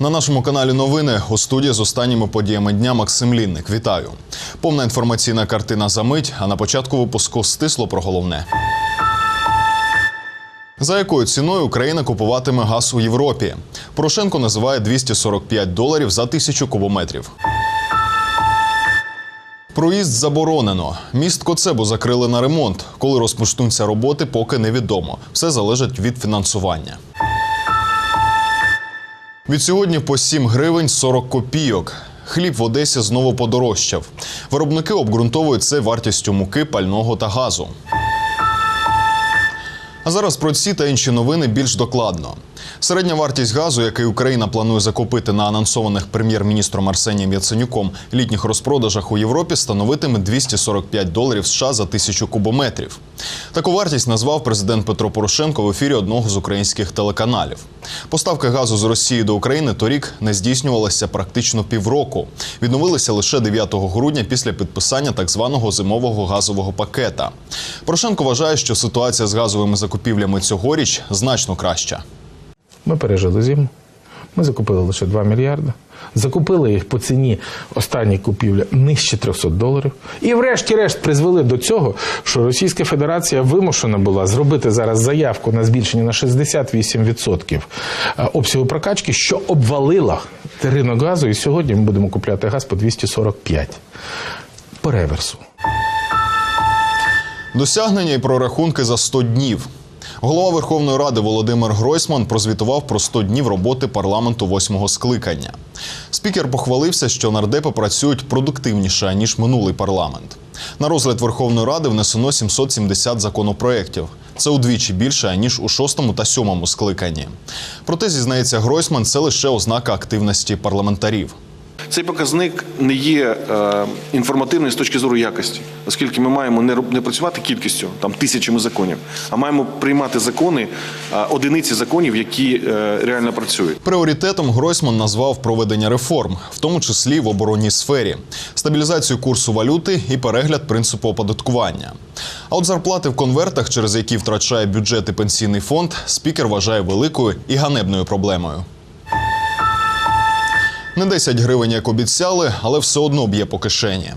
На нашому каналі новини у студії з останніми подіями дня Максим Лінник. Вітаю. Повна інформаційна картина за мить. А на початку випуску стисло про головне. За якою ціною Україна купуватиме газ у Європі? Порошенко називає 245 доларів за тисячу кубометрів. Проїзд заборонено. Міст Коцебу закрили на ремонт. Коли розпочнуться роботи, поки невідомо. Все залежить від фінансування. Від сьогодні по 7 гривень 40 копійок. Хліб в Одесі знову подорожчав. Виробники обґрунтовують це вартістю муки, пального та газу. А зараз про ці та інші новини більш докладно. Середня вартість газу, який Україна планує закупити на анонсованих прем'єр-міністром Арсенієм Яценюком літніх розпродажах у Європі, становитиме 245 доларів США за тисячу кубометрів. Таку вартість назвав президент Петро Порошенко в ефірі одного з українських телеканалів. Поставки газу з Росії до України торік не здійснювалися практично півроку. Відновилися лише 9 грудня після підписання так званого зимового газового пакета. Порошенко вважає, що ситуація з газовими закупівлями цьогоріч значно краща. Ми пережили зиму. Ми закупили лише 2 мільярди. Закупили їх по ціні останньої купівлі нижче 300 доларів. І врешті-решт призвели до цього, що Російська Федерація вимушена була зробити зараз заявку на збільшення на 68% обсягу прокачки, що обвалила ринок газу. І сьогодні ми будемо купляти газ по 245 по реверсу. Досягнення і прорахунки за 100 днів. Голова Верховної Ради Володимир Гройсман прозвітував про 100 днів роботи парламенту восьмого скликання. Спікер похвалився, що нардепи працюють продуктивніше ніж минулий парламент. На розгляд Верховної Ради внесено 770 законопроєктів. Це удвічі більше ніж у шостому та сьомому скликанні. Проте зізнається Гройсман, це лише ознака активності парламентарів. Цей показник не є е, інформативний з точки зору якості, оскільки ми маємо не, не працювати кількістю там тисячами законів, а маємо приймати закони, е, одиниці законів, які е, реально працюють. Пріоритетом Гройсман назвав проведення реформ, в тому числі в оборонній сфері, стабілізацію курсу валюти і перегляд принципу оподаткування. А от зарплати в конвертах, через які втрачає бюджет і пенсійний фонд, спікер вважає великою і ганебною проблемою. Не 10 гривень, як обіцяли, але все одно б'є по кишені.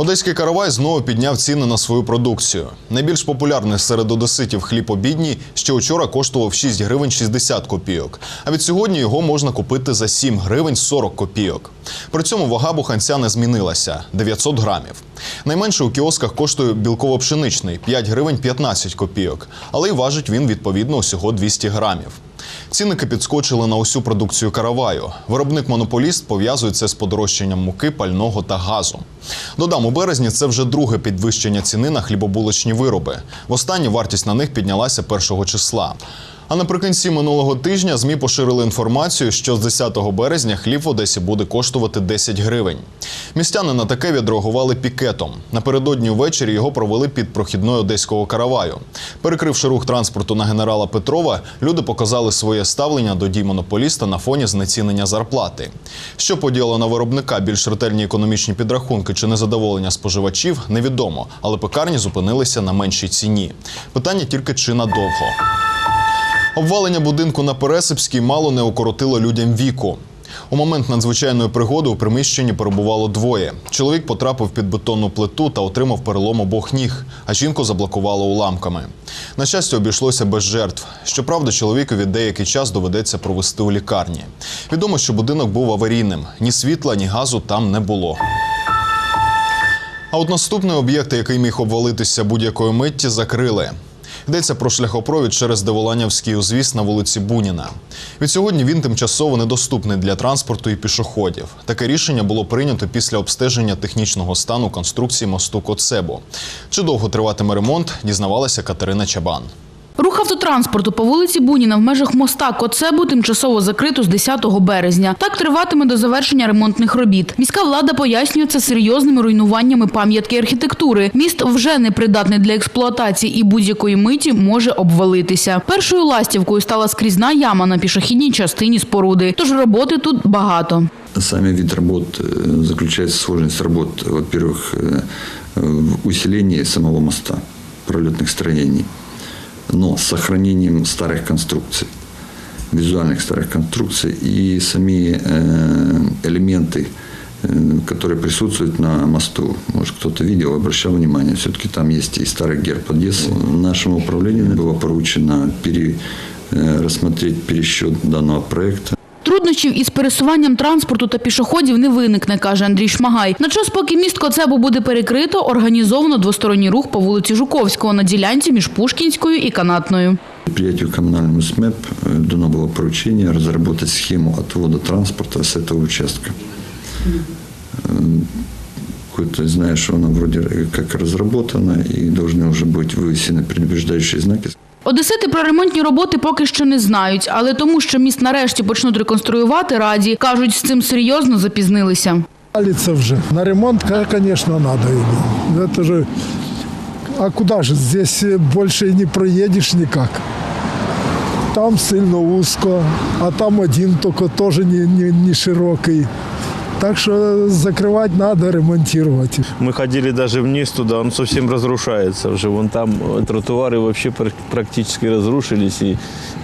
Одеський каравай знову підняв ціни на свою продукцію. Найбільш популярний серед одеситів хліб обідній ще вчора коштував 6 гривень 60 копійок. А від сьогодні його можна купити за 7 гривень 40 копійок. При цьому вага буханця не змінилася 900 грамів. Найменше у кіосках коштує білково-пшеничний 5 гривень 15 копійок, але й важить він відповідно усього 200 грамів. Цінники підскочили на усю продукцію караваю. Виробник-монополіст пов'язує це з подорожчанням муки, пального та газу. Додам, березні це вже друге підвищення ціни на хлібобулочні вироби. Востаннє вартість на них піднялася 1 числа. А наприкінці минулого тижня ЗМІ поширили інформацію, що з 10 березня хліб в Одесі буде коштувати 10 гривень. Містяни на таке відреагували пікетом. Напередодні ввечері його провели під прохідною одеського караваю. Перекривши рух транспорту на генерала Петрова, люди показали своє ставлення до дій монополіста на фоні знецінення зарплати. Що подіяло на виробника більш ретельні економічні підрахунки чи незадоволення споживачів, невідомо, але пекарні зупинилися на меншій ціні. Питання тільки чи надовго. Обвалення будинку на Пересипській мало не укоротило людям віку. У момент надзвичайної пригоди у приміщенні перебувало двоє. Чоловік потрапив під бетонну плиту та отримав перелом обох ніг, а жінку заблокувало уламками. На щастя, обійшлося без жертв. Щоправда, чоловікові деякий час доведеться провести у лікарні. Відомо, що будинок був аварійним. Ні світла, ні газу там не було. А от наступний об'єкт, який міг обвалитися будь-якої митті, закрили. Йдеться про шляхопровід через Деволанівський узвіз на вулиці Буніна. Від сьогодні він тимчасово недоступний для транспорту і пішоходів. Таке рішення було прийнято після обстеження технічного стану конструкції мосту Коцебо. Чи довго триватиме ремонт, дізнавалася Катерина Чабан. Рух Рух автотранспорту по вулиці Буніна в межах моста Коцебу тимчасово закрито з 10 березня. Так триватиме до завершення ремонтних робіт. Міська влада пояснює це серйозними руйнуваннями пам'ятки архітектури. Міст вже не придатний для експлуатації і будь-якої миті може обвалитися. Першою ластівкою стала скрізна яма на пішохідній частині споруди. Тож роботи тут багато. Сами вид работ э, заключается сложность работ, во-первых, э, в усилении самого моста, пролетных строений, но с сохранением старых конструкций, визуальных старых конструкций и сами э, элементы, э, которые присутствуют на мосту. Может, кто-то видел, обращал внимание, все-таки там есть и старый герб Одессы. Нашему управлению было поручено пере, э, рассмотреть пересчет данного проекта. Труднощів із пересуванням транспорту та пішоходів не виникне, каже Андрій Шмагай. На час, поки міст Коцебу буде перекрито, організовано двосторонній рух по вулиці Жуковського на ділянці між Пушкінською і Канатною. Предприятию коммунальному СМЭП э, дано было поручение разработать схему отвода транспорта с этого участка. Э, Какой-то, знаешь, она вроде как разработана и должны уже быть вывесены предупреждающие знаки. Одесити про ремонтні роботи поки що не знають, але тому, що міст нарешті почнуть реконструювати раді, кажуть, з цим серйозно запізнилися. Палится уже. На ремонт, ка- конечно, надо его. А куда же? Здесь больше и не проедешь никак. Там сильно узко, а там один только тоже не, не, не широкий. Так что закрывать надо, ремонтировать. Мы ходили даже вниз туда, он совсем разрушается уже. Вон там э, тротуары вообще пр- практически разрушились, и,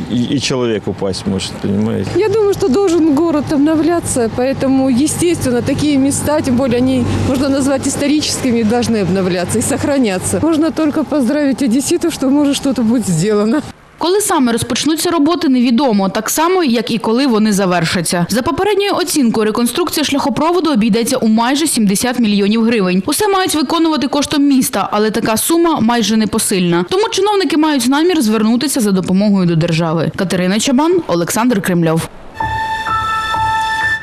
и, и человек упасть может, понимаете? Я думаю, что должен город обновляться, поэтому, естественно, такие места, тем более они можно назвать историческими, должны обновляться и сохраняться. Можно только поздравить одесситов, что может что-то будет сделано. Коли саме розпочнуться роботи, невідомо, так само, як і коли вони завершаться. За попередньою оцінкою, реконструкція шляхопроводу обійдеться у майже 70 мільйонів гривень. Усе мають виконувати коштом міста, але така сума майже непосильна. Тому чиновники мають намір звернутися за допомогою до держави. Катерина Чабан, Олександр Кремльов.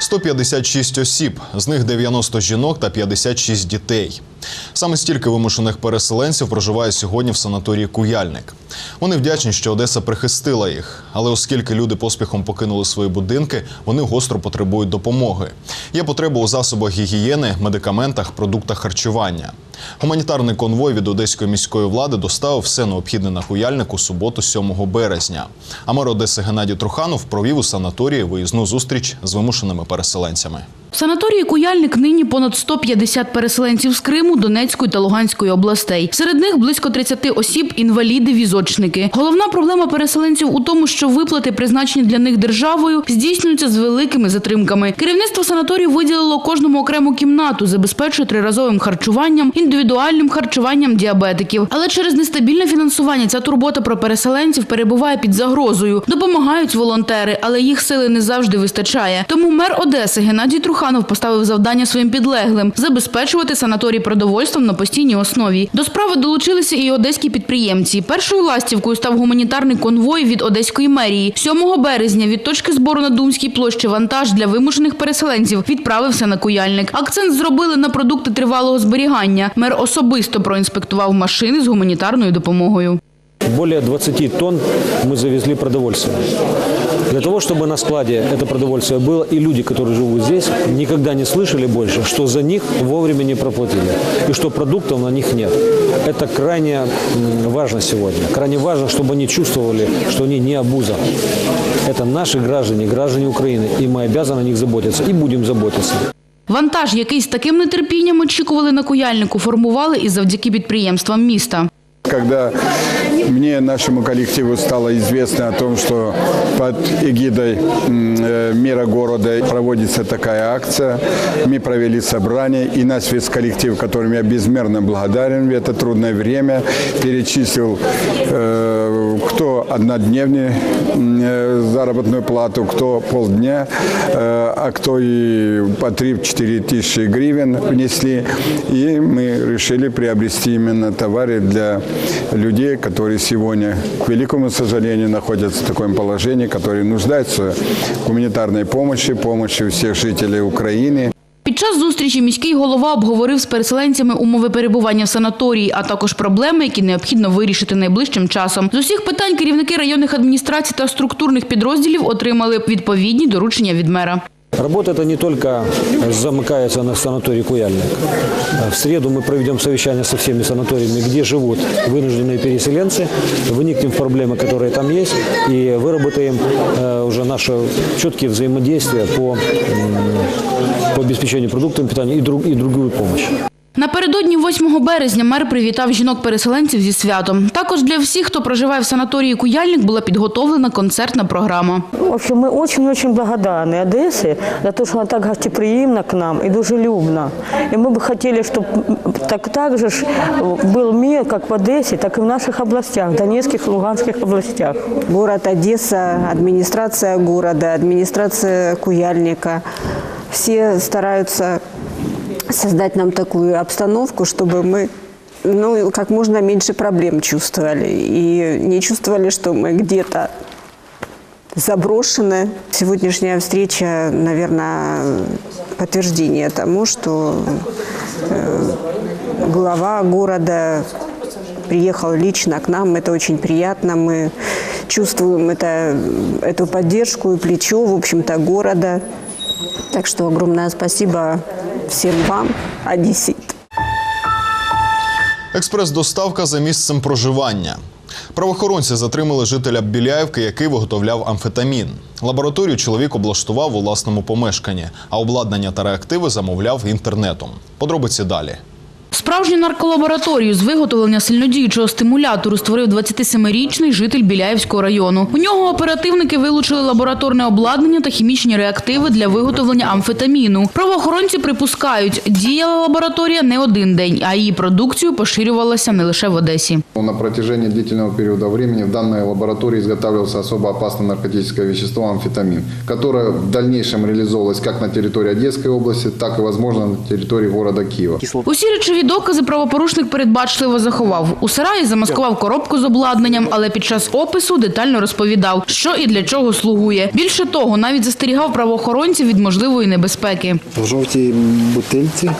156 осіб, з них 90 жінок та 56 дітей. Саме стільки вимушених переселенців проживає сьогодні в санаторії Куяльник. Вони вдячні, що Одеса прихистила їх, але оскільки люди поспіхом покинули свої будинки, вони гостро потребують допомоги. Є потреба у засобах гігієни, медикаментах, продуктах харчування. Гуманітарний конвой від одеської міської влади доставив все необхідне на Куяльник у суботу, 7 березня. А мер Одеси Геннадій Труханов провів у санаторії виїзну зустріч з вимушеними переселенцями. В санаторії Куяльник нині понад 150 переселенців з Криму, Донецької та Луганської областей. Серед них близько 30 осіб інваліди, візочники. Головна проблема переселенців у тому, що виплати, призначені для них державою, здійснюються з великими затримками. Керівництво санаторію виділило кожному окрему кімнату, забезпечує триразовим харчуванням, індивідуальним харчуванням діабетиків. Але через нестабільне фінансування ця турбота про переселенців перебуває під загрозою. Допомагають волонтери, але їх сили не завжди вистачає. Тому мер Одеси Геннадій Труханов поставив завдання своїм підлеглим забезпечувати санаторій продовольством на постійній основі. До справи долучилися і одеські підприємці. Першою ластівкою став гуманітарний конвой від одеської мерії. 7 березня від точки збору на Думській площі вантаж для вимушених переселенців відправився на куяльник. Акцент зробили на продукти тривалого зберігання. Мер особисто проінспектував машини з гуманітарною допомогою. Более 20 тонн мы завезли продовольствия. Для того, чтобы на складе это продовольствие было, и люди, которые живут здесь, никогда не слышали больше, что за них вовремя не проплатили, и что продуктов на них нет. Это крайне м, важно сегодня. Крайне важно, чтобы они чувствовали, что они не обуза. Это наши граждане, граждане Украины, и мы обязаны о них заботиться, и будем заботиться. Вантаж, який з таким нетерпінням очікували на куяльнику, формували і завдяки підприємствам міста. Когда мне, нашему коллективу стало известно о том, что под эгидой э, мира города проводится такая акция, мы провели собрание, и наш весь коллектив, которым я безмерно благодарен в это трудное время, перечислил, э, кто однодневный э, заработную плату, кто полдня, а кто и по 3-4 тысячи гривен внесли. И мы решили приобрести именно товары для людей, которые сегодня, к великому сожалению, находятся в таком положении, которые нуждаются в гуманитарной помощи, помощи всех жителей Украины. Під час зустрічі міський голова обговорив з переселенцями умови перебування в санаторії, а також проблеми, які необхідно вирішити найближчим часом. З усіх питань керівники районних адміністрацій та структурних підрозділів отримали відповідні доручення від мера. Работа это не только замыкается на санатории Куяльник. В среду мы проведем совещание со всеми санаториями, где живут вынужденные переселенцы, выникнем в проблемы, которые там есть, и выработаем э, уже наши четкие взаимодействия по, м, по обеспечению продуктами питания и, друг, и другую помощь. Напередодні 8 березня мер привітав жінок-переселенців зі святом. Також для всіх, хто проживає в санаторії Куяльник, була підготовлена концертна програма. В общем, мы очень-очень благодарны Одессе за то, что она так гостеприимна к нам и дружелюбна. И мы бы хотели, чтобы так, так же ж был мир как в Одессе, так и в наших областях, Донецких и Луганских областях. Город Одесса, администрация города, администрация Куяльника. Все стараются создать нам такую обстановку, чтобы мы ну, как можно меньше проблем чувствовали. И не чувствовали, что мы где-то заброшены. Сегодняшняя встреча, наверное, подтверждение тому, что э, глава города приехал лично к нам. Это очень приятно. Мы чувствуем это, эту поддержку и плечо, в общем-то, города. Так что огромное спасибо всем вам, одессит. Експрес-доставка за місцем проживання. Правоохоронці затримали жителя Біляївки, який виготовляв амфетамін. Лабораторію чоловік облаштував у власному помешканні, а обладнання та реактиви замовляв інтернетом. Подробиці далі. Справжню нарколабораторію з виготовлення сильнодіючого стимулятору створив 27-річний житель Біляївського району. У нього оперативники вилучили лабораторне обладнання та хімічні реактиви для виготовлення амфетаміну. Правоохоронці припускають, діяла лабораторія не один день, а її продукцію поширювалася не лише в Одесі. На протяжении длительного периода времени в данной лаборатории изготавливался особо опасное наркотическое вещество амфетамин, которое в дальнейшем реализовывалось как на территории Одесской области, так и, возможно, на территории города Киева. Усі речові докази правопорушник передбачливо заховав. У сараї замаскував коробку з обладнанням, але під час опису детально розповідав, що і для чого слугує. Більше того, навіть застерігав правоохоронців від можливої небезпеки. В жовтій бутильці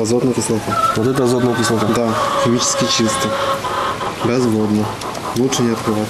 азотна кислота. Вот это азотная кислота? Да, хімічно чисто, безводно. Лучше не открывать.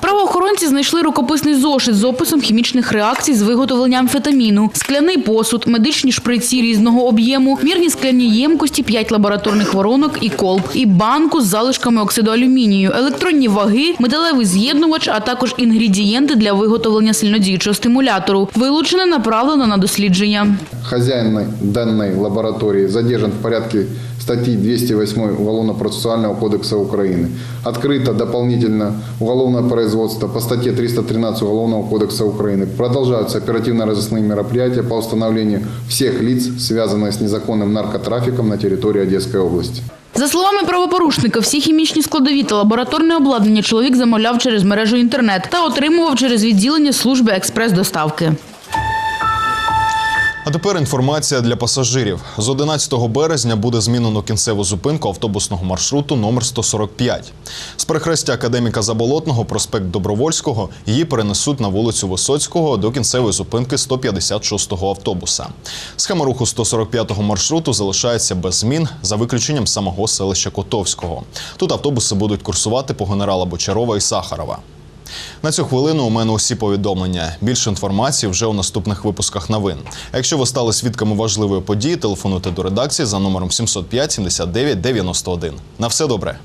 Правоохоронці знайшли рукописний зошит з описом хімічних реакцій з виготовлення амфетаміну, скляний посуд, медичні шприці різного об'єму, мірні скляні ємкості, 5 лабораторних воронок і колб, і банку з залишками оксиду алюмінію, електронні ваги, металевий з'єднувач, а також інгредієнти для виготовлення сильнодіючого стимулятору. Вилучене направлено на дослідження. Хозяин данной лаборатории задержан в порядке статьи 208 Уголовно-процессуального кодекса Украины. Открыто дополнительно уголовное производство по статье 313 Уголовного кодекса Украины. Продолжаются оперативно-розыскные мероприятия по установлению всех лиц, связанных с незаконным наркотрафиком на территории Одесской области. За словами правопорушника, всі хімічні складові та лабораторне обладнання чоловік замовляв через мережу інтернет та отримував через відділення служби експрес-доставки. А тепер інформація для пасажирів. З 11 березня буде змінено кінцеву зупинку автобусного маршруту номер 145. З перехрестя академіка Заболотного, проспект Добровольського, її перенесуть на вулицю Висоцького до кінцевої зупинки 156-го автобуса. Схема руху 145-го маршруту залишається без змін за виключенням самого селища Котовського. Тут автобуси будуть курсувати по генерала Бочарова і Сахарова. На цю хвилину у мене усі повідомлення. Більше інформації вже у наступних випусках новин. А якщо ви стали свідками важливої події, телефонуйте до редакції за номером 705 79 91. На все добре.